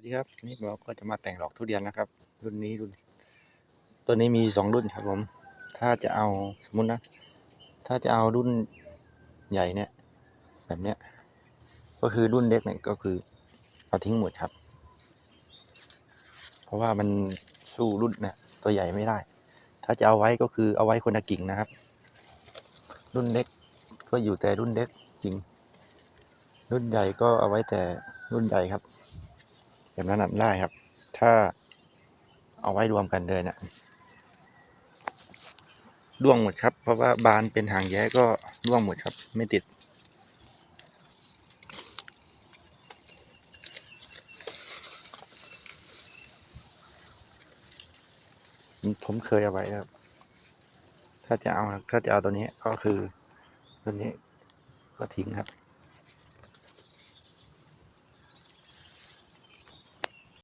สวัสดีครับนี่เราก็จะมาแต่งดอกทุเรียนนะครับ รุ่นนี้รุ่นตัวนี้มีสองรุ่นครับผม ถ้าจะเอาสมมุตินะ ถ้าจะเอารุ่นใหญ่เนี่ย แบบเนี้ยก็คือรุ่นเล็กเนี่ยก็คือเอาทิ้งหมดครับ เพราะว่ามันสู้รุ่นเนี่ยตัวใหญ่ไม่ได้ ถ้าจะเอาไว้ก็คือเอาไว้คนละกิ่งนะครับ รุ่นเล็กก็อยู่แต่รุ่นเล็กกิ่งรุ่นใหญ่ก็เอาไว้แต่รุ่นใหญ่ครับ แบบนั้นนะได้ครับ ถ้าเอาไว้รวมกันเลยนะี่ยร่วงหมดครับ เพราะว่าบานเป็นหางแย้ก็ร่วงหมดครับ ไม่ติด ผมเคยเอาไว้ครับ ถ้าจะเอาถ้าจะเอาตัวนี้ก็คือตัวนี้ก็ทิ้งครับ